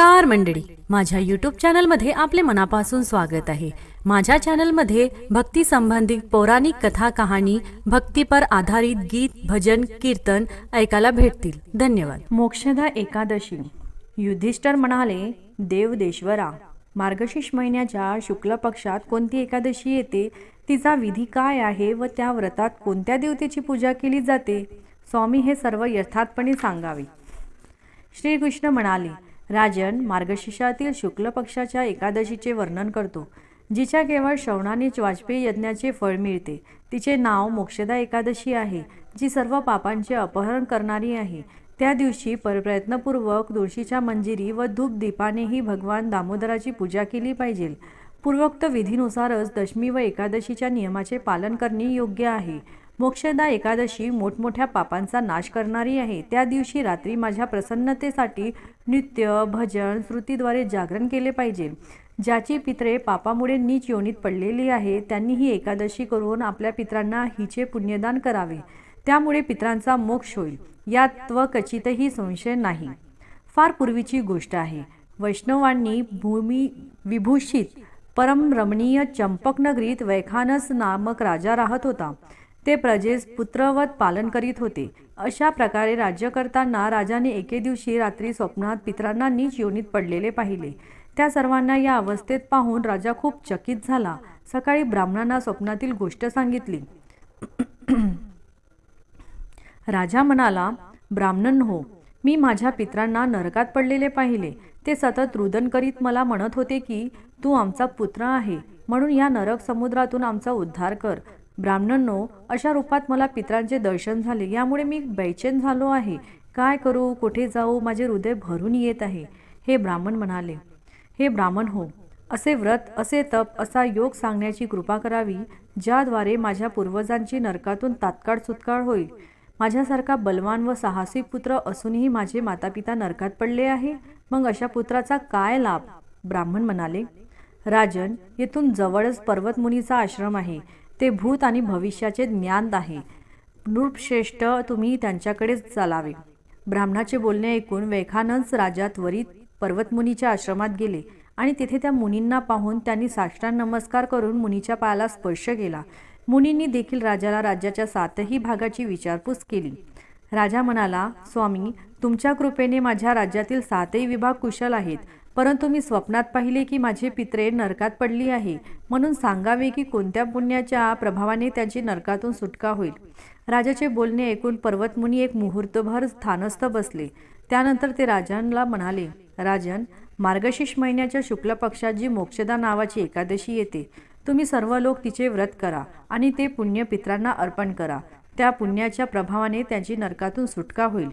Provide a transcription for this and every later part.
नमस्कार मंडळी. माझ्या यूट्यूब चॅनलमध्ये आपले मनापासून स्वागत आहे. माझ्या चॅनलमध्ये भक्ती संबंधित पौराणिक कथा कहाणी भक्तीपर आधारित गीत भजन कीर्तन ऐकायला भेटतील. धन्यवाद. मोक्षदा एकादशी. युधिष्ठर म्हणाले देवदेश्वरा मार्गशीर्ष महिन्याच्या शुक्ल पक्षात कोणती एकादशी येते? तिचा विधी काय आहे व त्या व्रतात कोणत्या देवतेची पूजा केली जाते स्वामी हे सर्व यथार्थपणे सांगावे. श्रीकृष्ण म्हणाले राजन मार्गशीर्षातील शुक्ल पक्षाच्या एकादशीचे वर्णन करतो जिच्या केवळ श्रवणानेच वाजपेयी यज्ञाचे फळ मिळते. तिचे नाव मोक्षदा एकादशी आहे जी सर्व पापांचे अपहरण करणारी आहे. त्या दिवशी परप्रयत्नपूर्वक तुळशीच्या मंजिरी व धूप दीपानेही भगवान दामोदराची पूजा केली पाहिजे. पूर्वोक्त विधीनुसारच दशमी व एकादशीच्या नियमाचे पालन करणे योग्य आहे. मोक्षदा एकादशी मोठमोठ्या पापांचा नाश करणारी आहे. त्या दिवशी रात्री माझ्या प्रसन्नतेसाठी नृत्य भजन श्रुतीद्वारे जागरण केले पाहिजे. ज्याची पित्रे पापामुळे नीच योनीत पडलेली आहे त्यांनी ही एकादशी करून आपल्या पित्रांना हिचे पुण्यदान करावे. त्यामुळे पित्रांचा मोक्ष होईल. यात व कचितही संशय नाही. फार पूर्वीची गोष्ट आहे. वैष्णवांनी भूमी विभूषित परम रमणीय चंपक नगरीत वैखानस नामक राजा राहत होता. ते प्रजेस पुत्रवत पालन करीत होते. अशा प्रकारे राज्य करताना राजाने एके दिवशी रात्री स्वप्नात पित्रांना नीच योनीत पडलेले पाहिले. त्या सर्वांना या अवस्थेत पाहून राजा खूप चकित झाला. सकाळी ब्राह्मणांना स्वप्नातील गोष्ट सांगितली. राजा म्हणाला ब्राह्मण हो मी माझ्या पित्रांना नरकात पडलेले पाहिले. ते सतत रुदन करीत मला म्हणत होते की तू आमचा पुत्र आहे. म्हणून या नरक समुद्रातून आमचा उद्धार कर. ब्राह्मणांनो अशा रूपात मला पित्रांचे दर्शन झाले यामुळे मी बैचेन झालो आहे. काय करू? कुठे जाऊ? माझे हृदय भरून येत आहे. हे ब्राह्मण म्हणाले. हे ब्राह्मण हो असे व्रत असे तप असा योग सांगण्याची कृपा करावी ज्याद्वारे माझ्या पूर्वजांची नरकातून तात्काळ सुटकाळ होईल. माझ्यासारखा बलवान व साहसी पुत्र असूनही माझे मातापिता नरकात पडले आहे. मग अशा पुत्राचा काय लाभ? ब्राह्मण म्हणाले. राजन येथून जवळच पर्वतमुनीचा आश्रम आहे. ते भूत आणि भविष्याचे ज्ञान आहे. नृपश्रेष्ठ तुम्ही त्यांच्याकडेच चालावे. ब्राह्मणाचे बोलणे ऐकून वैखानस राजा त्वरित पर्वतमुनीच्या आश्रमात गेले आणि तिथे त्या मुनींना पाहून त्यांनी साष्टांग नमस्कार करून मुनीच्या पायाला स्पर्श केला. मुनींनी देखील राजाला राज्याच्या सातही भागाची विचारपूस केली. राजा म्हणाला स्वामी तुमच्या कृपेने माझ्या राज्यातील सातही विभाग कुशल आहेत. परंतु मी स्वप्नात पाहिले की माझे पित्रे नरकात पडली आहे. म्हणून सांगावे की कोणत्या पुण्याच्या प्रभावाने त्यांची नरकातून सुटका होईल. राजाचे बोलणे ऐकून पर्वतमुनी एक मुहूर्तभर स्थानस्थ बसले. त्यानंतर ते राजांना म्हणाले राजन मार्गशीर्ष महिन्याच्या शुक्ल पक्षात जी मोक्षदा नावाची एकादशी येते तुम्ही सर्व लोक तिचे व्रत करा आणि ते पुण्य पित्रांना अर्पण करा. त्या पुण्याच्या प्रभावाने त्यांची नरकातून सुटका होईल.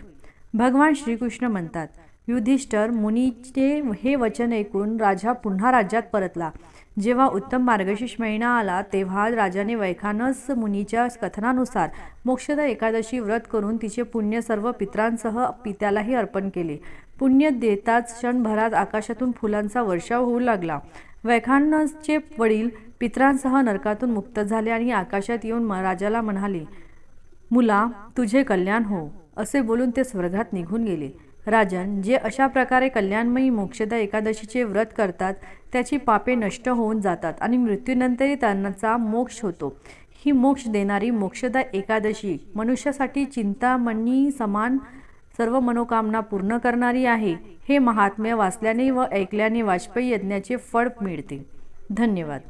भगवान श्रीकृष्ण म्हणतात युधिष्ठर मुनीचे हे वचन ऐकून राजा पुन्हा राज्यात परतला. जेव्हा उत्तम मार्गशीर्ष महिना आला तेव्हा राजाने वैखानस मुनीच्या कथनानुसार मोक्षदा एकादशी व्रत करून तिचे पुण्य सर्व पित्रांसह पित्यालाही अर्पण केले. पुण्य देताच क्षणभरात आकाशातून फुलांचा वर्षाव होऊ लागला. वैखानसचे वडील पित्रांसह नरकातून मुक्त झाले आणि आकाशात येऊन म- राजाला म्हणाले मुला तुझे कल्याण हो असे बोलून ते स्वर्गात निघून गेले. राजन जे अशा प्रकारे कल्याणमयी मोक्षदा एकादशीचे व्रत करतात त्याची पापे नष्ट होऊन जातात आणि मृत्यूनंतरही त्यांचा मोक्ष होतो. ही मोक्ष देणारी मोक्षदा एकादशी मनुष्यासाठी चिंतामणी समान सर्व मनोकामना पूर्ण करणारी आहे हे महात्म्य वाचल्याने व ऐकल्याने वाजपेयी यज्ञाचे फळ मिळते. धन्यवाद.